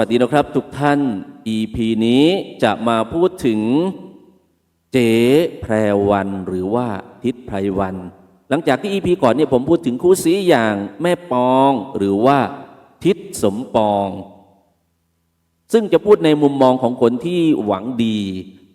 สวัสดีนะครับ ทุกท่าน EP นี้จะมาพูดถึงเจ๊แพรวันหรือว่าทิศไพรวัน หลังจากที่ EP ก่อนเนี่ยผมพูดถึงคู่สีอย่างแม่ปองหรือว่าทิศสมปอง ซึ่งจะพูดในมุมมองของคนที่หวังดี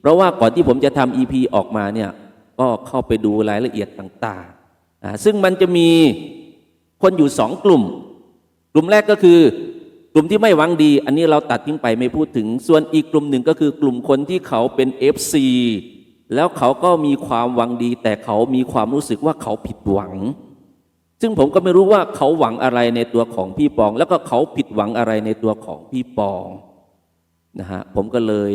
เพราะว่าก่อนที่ผมจะทำ EP ออกมาเนี่ยก็เข้าไปดูรายละเอียดต่างๆซึ่งมันจะมีคนอยู่สองกลุ่ม กลุ่มแรกก็คือ กลุ่มที่ไม่หวังดี อันนี้เราตัดทิ้งไปไม่พูดถึง ส่วนอีกกลุ่มหนึ่งก็คือกลุ่มคนที่เขาเป็น FC แล้วเขาก็มีความหวังดี แต่เขามีความรู้สึกว่าเขาผิดหวัง ซึ่งผมก็ไม่รู้ว่าเขาหวังอะไรในตัวของพี่ปอง แล้วก็เขาผิดหวังอะไรในตัวของพี่ปองนะฮะผมก็เลย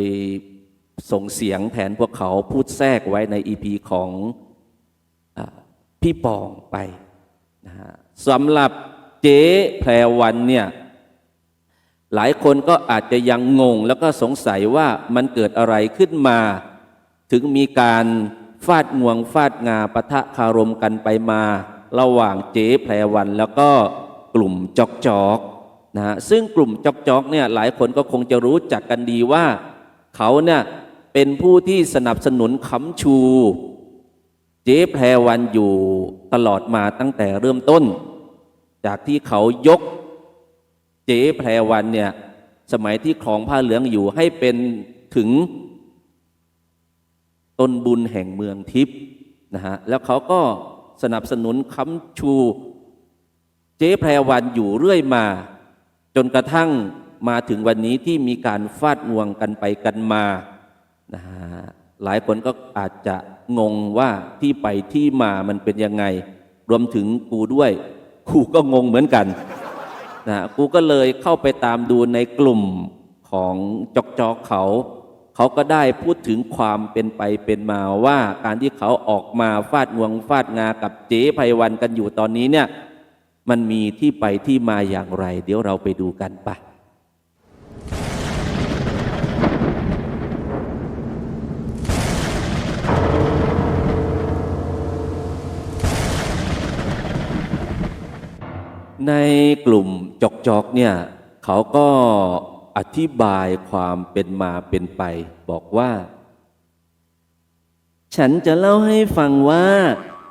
ส่งเสียงแทนพวกเขาพูดแทรกไว้ในอีพีของอพี่ปองไปนะฮะสำหรับเจ๊แพรวันเนี่ย หลายคนก็อาจจะยังงงแล้วก็สงสัยว่ามันเกิดอะไรขึ้นมา ถึงมีการฟาดงวงฟาดงาปะทะคารมกันไปมา ระหว่างเจ๊แพรวันแล้วก็กลุ่มจอกจอกนะฮะซึ่งกลุ่มจอกจอกเนี่ยหลายคนก็คงจะรู้จักกันดีว่า เขาเนี่ยเป็นผู้ที่สนับสนุนค้ำชู เจ๊แพรวันอยู่ตลอดมาตั้งแต่เริ่มต้น จากที่เขายก เจ๊แพรวันเนี่ยสมัยที่ครองผ้าเหลืองอยู่ให้เป็นถึงต้นบุญแห่งเมืองทิพย์นะฮะแล้วเขาก็สนับสนุนค้ำชู เจ๊แพรวันอยู่เรื่อยมา จนกระทั่งมาถึงวันนี้ที่มีการฟาดงวงกันไปกันมานะฮะหลายคนก็อาจจะงงว่าที่ไปที่มามันเป็นยังไง รวมถึงกูด้วยกูก็งงเหมือนกัน นะกูก็เลยเข้าไปตามดูในกลุ่มของจอกจอกเขา เขาก็ได้พูดถึงความเป็นไปเป็นมาว่าการที่เขาออกมาฟาดงวงฟาดงากับเจ๊ไพวันกันอยู่ตอนนี้เนี่ย มันมีที่ไปที่มาอย่างไร เดี๋ยวเราไปดูกันปะ ในกลุ่มจอกจอกเนี่ยเขาก็อธิบายความเป็นมาเป็นไป บอกว่า ฉันจะเล่าให้ฟังว่า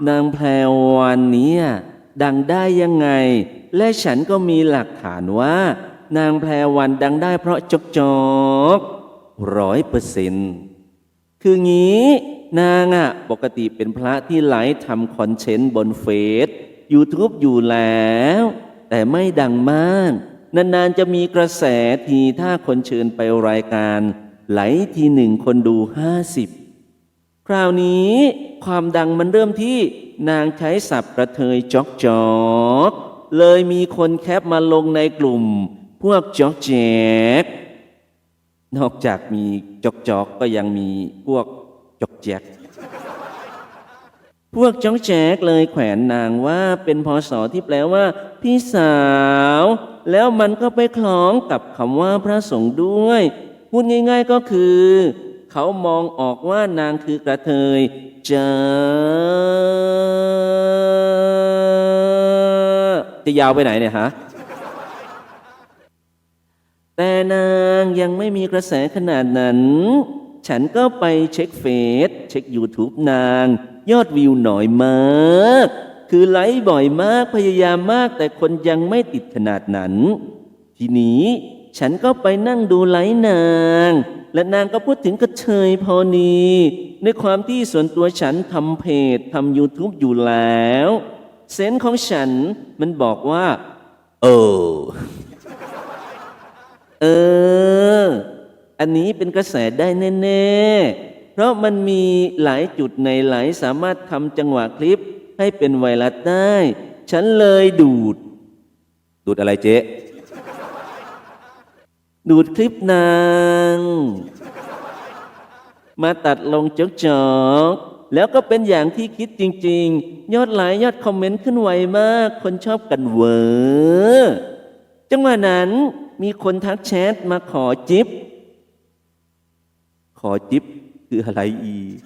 นางแพรวันนี้ดังได้ยังไง และฉันก็มีหลักฐานว่า นางแพรวันดังได้เพราะจอกจอกร้อยเปอร์เซ็นต์คืองี้ นางอะ่ะปกติเป็นพระที่ไลฟ์ทำคอนเทนต์บนเฟซ YouTube อยู่แล้ว แต่ไม่ดังมาก นานๆจะมีกระแสทีถ้าคนเชิญไปรายการ ไหลทีหนึ่งคนดูห้าสิบคราวนี้ความดังมันเริ่มที่นางใช้ศัพท์กระเทยจอกจอกเลยมีคนแคปมาลงในกลุ่ม พวกจอกแจกนอกจากมีจอกจอกก็ยังมีพวกจอกแจก พวกจ้อกแจกเลยแขวนนางว่าเป็นพศที่แปลว่า พี่สาว แล้วมันก็ไปคล้องกับคำว่าพระสงฆ์ด้วย พูดง่าย ๆก็คือ เขามองออกว่านางคือกระเทยจะจะยาวไปไหนเนี่ยฮะแต่นางยังไม่มีกระแสขนาดนั้น ฉันก็ไปเช็คเฟซเช็ค YouTube นาง ยอดวิวหน่อยมาก คือไลฟ์บ่อยมากพยายามมากแต่คนยังไม่ติดขนาดนั้น ทีนี้ฉันก็ไปนั่งดูไลฟ์นาง และนางก็พูดถึงกระเทยพอนีในความที่ส่วนตัวฉันทำเพจทำ YouTube อยู่แล้ว เซนส์ของฉันมันบอกว่า เออ เออ อันนี้เป็นกระแสได้แน่ ๆ เพราะมันมีหลายจุดในหลายสามารถทำจังหวะคลิปให้เป็นไวรัสได้ ฉันเลยดูด ดูดอะไรเจ๊ ดูดคลิปนาง มาตัดลงจอกจอกๆแล้วก็เป็นอย่างที่คิดจริง ๆ ยอดไลค์ยอดคอมเมนต์ขึ้นไวมาก คนชอบกันเวอร์จังหวะนั้นมีคนทักแชทมาขอจิบขอจิบ คืออะไรอีก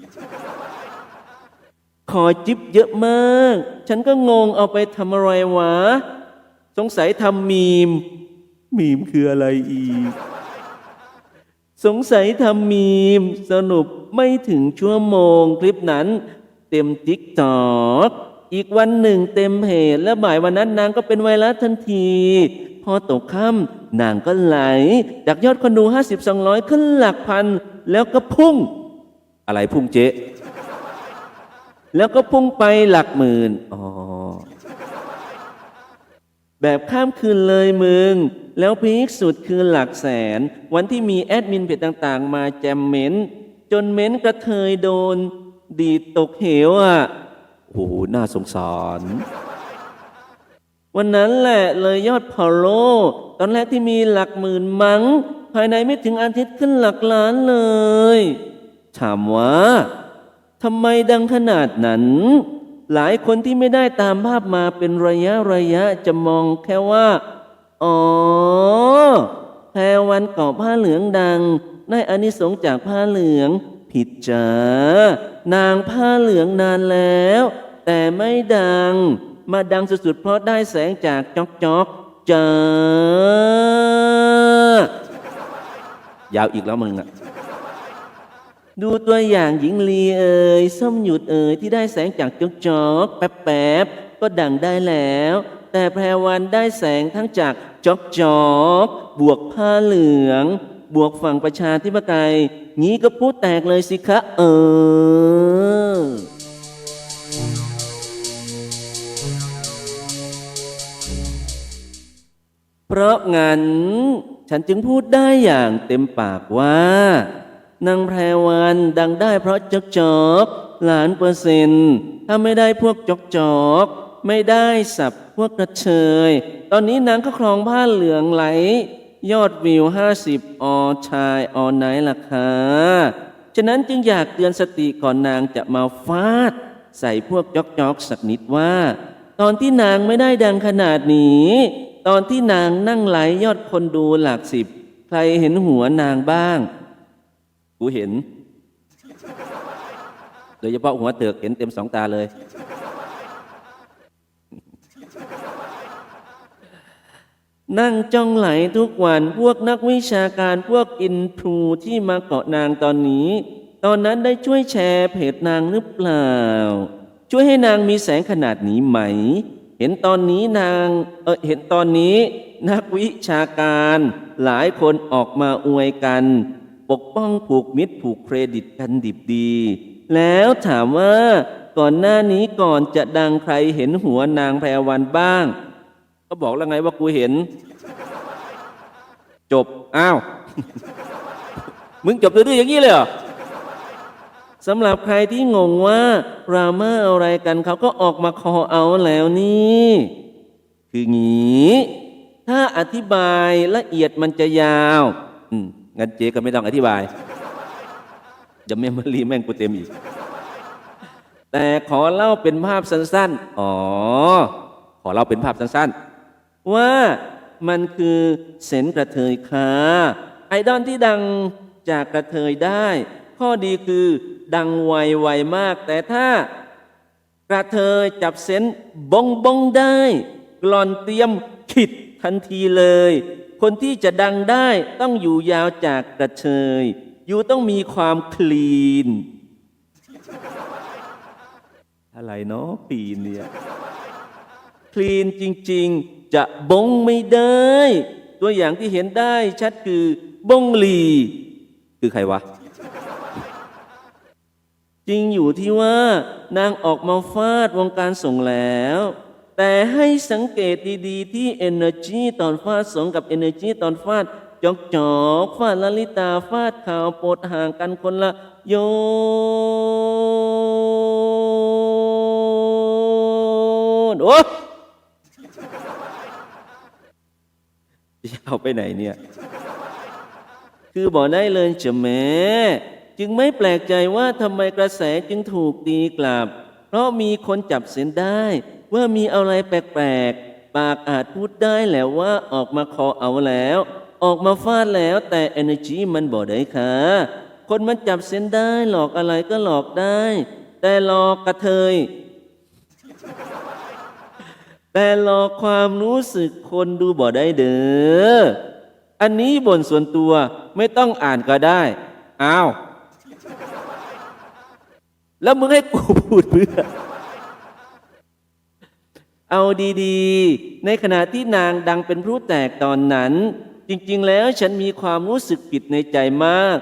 ขอจิบเยอะมาก ฉันก็งงเอาไปทำอะไรวะ สงสัยทำมีม มีมคืออะไรอีก สงสัยทำมีมสรุปไม่ถึงชั่วโมงคลิปนั้น เต็มติ๊กตอกอีกวันหนึ่งเต็มเพจและบ่ายวันนั้นนางก็เป็นไวรัสทันที พอตกค่ำนางก็ไหล จากยอดคนดูห้าสิบสองร้อยขึ้นหลักพัน แล้วก็พุ่ง อะไรพุ่งเจ๊ แล้วก็พุ่งไปหลักหมื่น อ๋อ แบบข้ามคืนเลยมึง แล้วพีคสุดคือหลักแสน วันที่มีแอดมินเพจต่างๆ มาแจมเม้น จนเม้นกระเทยโดน ดีตกเหวอะ โอ้โห น่าสงสารวันนั้นแหละเลยยอดพอลโล ตอนแรกที่มีหลักหมื่นมัง้ง ภายในไม่ถึงอาทิตย์ขึ้นหลักล้านเลย ถามว่าทำไมดังขนาดนั้น หลายคนที่ไม่ได้ตามภาพมาเป็นระยะระยะจะมองแค่ว่า อ๋อแพรวันเกาะผ้าเหลืองดัง ได้อานิสงส์จากผ้าเหลือง ผิดจ้านางผ้าเหลืองนานแล้ว แต่ไม่ดัง มาดังสุดๆเพราะได้แสงจากจอกจอกจ้ายาวอีกแล้วมึงอะ ดูตัวอย่างหญิงลีเอ่ยส้มหยุดเอ่ยที่ได้แสงจากจกจอกแป๊บแป๊บๆก็ดังได้แล้ว แต่แพรวันได้แสงทั้งจากจอกจอกบวกผ้าเหลือง บวกฝั่งประชาธิปไตยงี้ก็พูดแตกเลยสิคะเออเพราะงั้นฉันจึงพูดได้อย่างเต็มปากว่า นางแพรวันดังได้เพราะจกจอกหลานเปอร์เซ็นต์ถ้าไม่ได้พวกจกจอกไม่ได้สับพวกกระเชย ตอนนี้นางก็ครองผ้าเหลืองไหล ยอดวิวห้าสิบอชายออไนท์ล่ะค่ะ ฉะนั้นจึงอยากเตือนสติก่อนนางจะมาฟาด ใส่พวกจอกจอกสักนิดว่า ตอนที่นางไม่ได้ดังขนาดนี้ ตอนที่นางนั่งไหลยอดคนดูหลักสิบ ใครเห็นหัวนางบ้าง กูเห็น โดยเฉพาะหัวเตือกเห็นเต็มสองตาเลย นั่งจ้องไหลทุกวันพวกนักวิชาการพวกอินทรูที่มาเกาะนางตอนนี้ ตอนนั้นได้ช่วยแชร์เพจนางหรือเปล่า ช่วยให้นางมีแสงขนาดนี้ไหม เห็นตอนนี้นางเออเห็นตอนนี้นักวิชาการหลายคนออกมาอวยกัน ปกป้องผูกมิตรผูกเครดิตกันดิบดี แล้วถามว่าก่อนหน้านี้ก่อนจะดังใครเห็นหัวนางแพรวันบ้าง ก็บอกแล้วไงว่ากูเห็น จบ อ้าว มึงจบดื้อๆอย่างนี้เลยเหรอสำหรับใครที่งงว่าดราม่าอะไรกันเขาก็ออกมาคอเอาแล้วนี่ คืองี้ ถ้าอธิบายละเอียดมันจะยาว อืม งั้นเจ๊ก็ไม่ต้องอธิบายจะเมมโมรีแม่งกูเต็มอีก แต่ขอเล่าเป็นภาพสั้นๆ อ๋อ ขอเล่าเป็นภาพสั้นๆ ว่ามันคือเซนกระเทยค่ะไอดอลที่ดังจากกระเทยได้ ข้อดีคือดังไวไวมาก แต่ถ้ากระเทยจับเซนบงบงได้ กลอนเตรียมขิดทันทีเลย คนที่จะดังได้ต้องอยู่ยาวจากกระเทยอยู่ต้องมีความคลีน อะไรเนาะคลีนเนี่ยคลีนจริง ๆ จะบงไม่ได้ ตัวอย่างที่เห็นได้ชัดคือบงลี คือใครวะ จริงอยู่ที่ว่านางออกมาฟาดวงการส่งแล้ว แต่ให้สังเกตดีๆ ที่ Energy ตอนฟาดสงกับ Energy ตอนฟาดจอกจอกฟาดลลิตาฟาดข่าวปดห่างกันคนละโยนโอ้จะเอาไปไหนเนี่ย คือบอกได้เลยจะแม้จึงไม่แปลกใจว่าทำไมกระแสจึงถูกตีกลับ เพราะมีคนจับเส้นได้ ว่ามีอะไรแปลกๆ ปากอาจพูดได้แล้วว่าออกมาคอเอาแล้ว ออกมาฟาดแล้วแต่ energy มันบอได้ค่ะ คนมันจับเส้นได้หลอกอะไรก็หลอกได้ แต่หลอกกระเทย แต่หลอกความรู้สึกคนดูบ่ได้เด้อ อันนี้บนส่วนตัวไม่ต้องอ่านก็ได้อ้าวแล้วมึงให้กูพูดเพื่อ เอาดีๆ ในขณะที่นางดังเป็นพลุแตกตอนนั้น จริงๆ แล้วฉันมีความรู้สึกผิดในใจมาก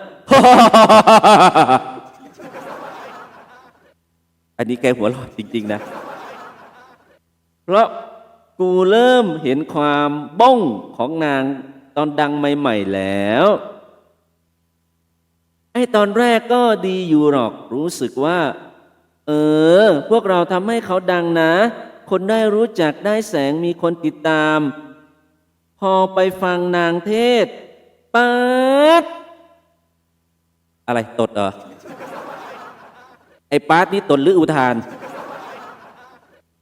อันนี้แกหัวเรอดจริง ๆ นะ เพราะกูเริ่มเห็นความบ้องของนางตอนดังใหม่ ๆ แล้วไอ้ตอนแรกก็ดีอยู่หรอกรู้สึกว่า เออ พวกเราทำให้เขาดังนะ คนได้รู้จักได้แสงมีคนติดตาม พอไปฟังนางเทศปัดอะไรตดเหรอไอ้ปาร์ตนี่ตดหรืออุทาน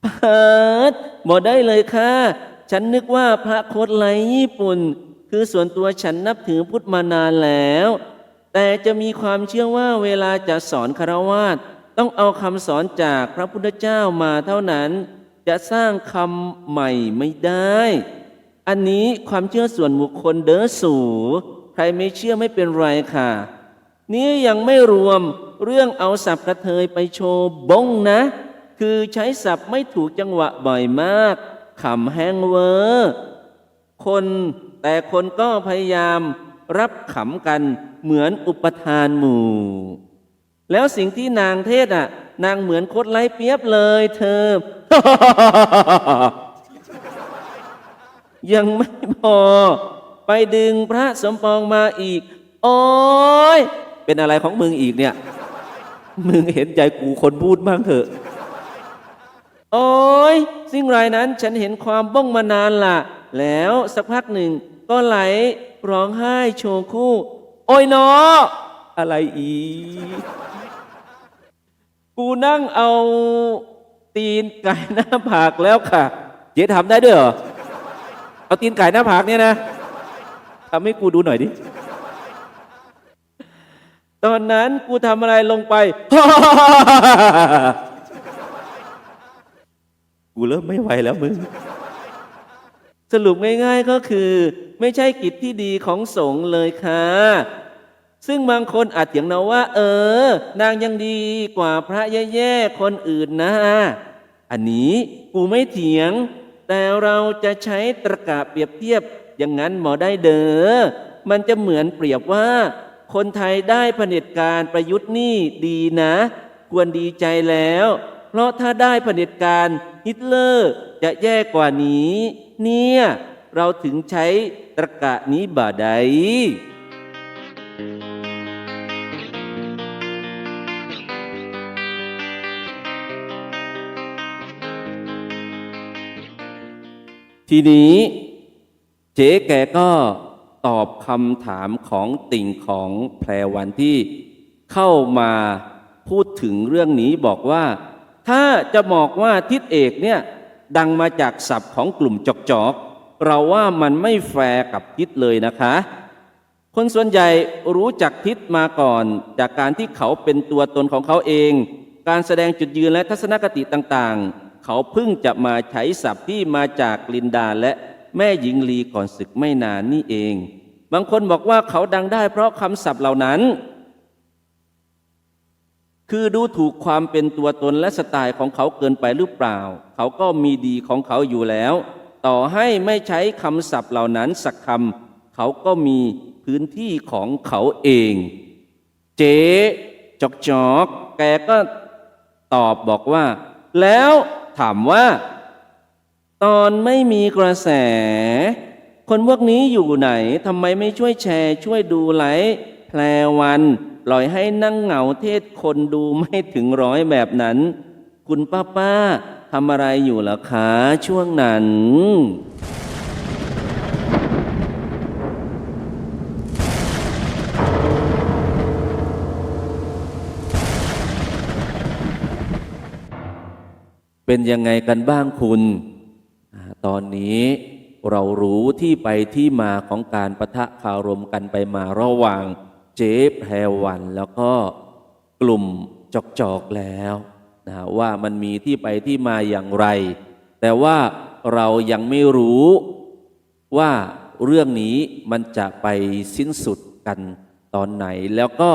ปาร์ตบอกได้เลยค่ะ ฉันนึกว่าพระโคดไหลญี่ปุ่น คือส่วนตัวฉันนับถือพุทธมานานแล้ว แต่จะมีความเชื่อว่าเวลาจะสอนคารวาสต้องเอาคำสอนจากพระพุทธเจ้ามาเท่านั้น จะสร้างคำใหม่ไม่ได้ อันนี้ความเชื่อส่วนบุคคลเด้อสูใครไม่เชื่อไม่เป็นไรค่ะ นี่ยังไม่รวมเรื่องเอาสับกระเทยไปโชว์บงนะ คือใช้สับไม่ถูกจังหวะบ่อยมากขำแห้งเวอร์คนแต่คนก็พยายามรับขำกันเหมือนอุปทานหมู่ แล้วสิ่งที่นางเทศอะ นางเหมือนโคดไล่เปียบเลยเธอ ยังไม่พอ ไปดึงพระสมปองมาอีก โอ้ย เป็นอะไรของมึงอีกเนี่ย มึงเห็นใจกูคนพูดบ้างเถอะ โอ้ย สิ่งไรนั้นฉันเห็นความบ้องมานานล่ะ แล้วสักพักหนึ่งก็ไหลร้องไห้โชว์คู่ โอ้ยเนาะอะไรอีก กูนั่งเอาตีนไก่หน้าผากแล้วค่ะ เจ๊ทำได้ด้วยเหรอ เอาตีนไก่หน้าผากเนี่ยนะทำให้กูดูหน่อยดิ ตอนนั้นกูทำอะไรลงไป กูเริ่มไม่ไหวแล้วมึง สรุปง่ายๆก็คือ ไม่ใช่กิจที่ดีของสงฆ์เลยค่ะ ซึ่งบางคนอาจเถียงนะว่า เออ นางยังดีกว่าพระแย่ๆคนอื่นนะ อันนี้กูไม่เถียง แต่เราจะใช้ตรกะเปรียบเทียบอย่างนั้นหมอได้เด้อมันจะเหมือนเปรียบว่า คนไทยได้เผด็จการประยุทธ์นี่ดีนะ ควรดีใจแล้ว เพราะถ้าได้เผด็จการฮิตเลอร์จะแย่กว่านี้ เนี่ยเราถึงใช้ตรกะนี้บ่าใด ทีนี้เจ๊แกก็ตอบคำถามของติ่งของแพรวันที่เข้ามาพูดถึงเรื่องนี้บอกว่า ถ้าจะบอกว่าทิศเอกเนี่ยดังมาจากศัพท์ของกลุ่มจอกจอกๆเราว่ามันไม่แฟร์กับทิศเลยนะคะ คนส่วนใหญ่รู้จักทิศมาก่อน จากการที่เขาเป็นตัวตนของเขาเอง การแสดงจุดยืนและทัศนคติต่างๆ เขาเพิ่งจะมาใช้ศัพท์ที่มาจากลินดาและแม่หญิงลีก่อนศึกไม่นานนี่เอง บางคนบอกว่าเขาดังได้เพราะคำศัพท์เหล่านั้น คือดูถูกความเป็นตัวตนและสไตล์ของเขาเกินไปหรือเปล่า เขาก็มีดีของเขาอยู่แล้ว ต่อให้ไม่ใช้คำศัพท์เหล่านั้นสักคำเขาก็มีพื้นที่ของเขาเอง เจ๊จอกจอกแกก็ตอบบอกว่า แล้ว ถามว่า ตอนไม่มีกระแส คนพวกนี้อยู่ไหนทำไมไม่ช่วยแชร์ ช่วยดูไลฟ์แพรวันปล่อยให้นั่งเหงาเทศคนดูไม่ถึงร้อยแบบนั้น คุณป้าป้าทำอะไรอยู่ล่ะคะช่วงนั้น เป็นยังไงกันบ้างคุณ ตอนนี้เรารู้ที่ไปที่มาของการประทะคารมกันไปมาระหว่างเจ๊แพรวัน แล้วก็กลุ่มจอกจอกแล้วนะว่ามันมีที่ไปที่มาอย่างไร แต่ว่าเรายังไม่รู้ว่าเรื่องนี้มันจะไปสิ้นสุดกันตอนไหน แล้วก็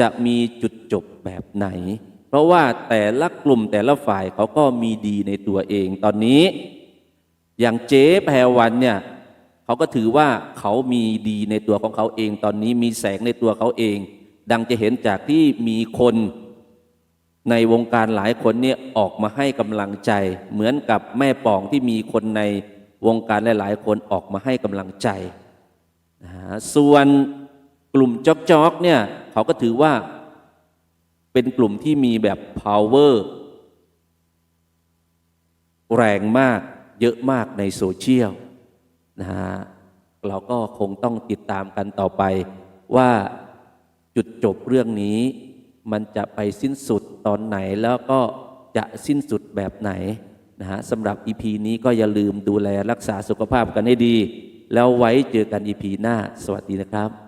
จะมีจุดจบแบบไหน เพราะว่าแต่ละกลุ่มแต่ละฝ่ายเขาก็มีดีในตัวเอง ตอนนี้ อย่างเจ๊แพรวันเนี่ยเขาก็ถือว่าเขามีดีในตัวของเขาเอง ตอนนี้มีแสงในตัวเขาเอง ดังจะเห็นจากที่มีคนในวงการหลายคนเนี่ยออกมาให้กำลังใจ เหมือนกับแม่ปองที่มีคนในวงการหลาย ๆ คนออกมาให้กำลังใจนะฮะส่วนกลุ่มจ๊อกจ๊อกเนี่ยเขาก็ถือว่า เป็นกลุ่มที่มีแบบ power แรงมากเยอะมากในโซเชียลนะฮะเราก็คงต้องติดตามกันต่อไป ว่าจุดจบเรื่องนี้ มันจะไปสิ้นสุดตอนไหนแล้วก็จะสิ้นสุดแบบไหนนะฮะสำหรับ EP นี้ก็อย่าลืมดูแลรักษาสุขภาพกันให้ดี แล้วไว้เจอกัน EP หน้า สวัสดีนะครับ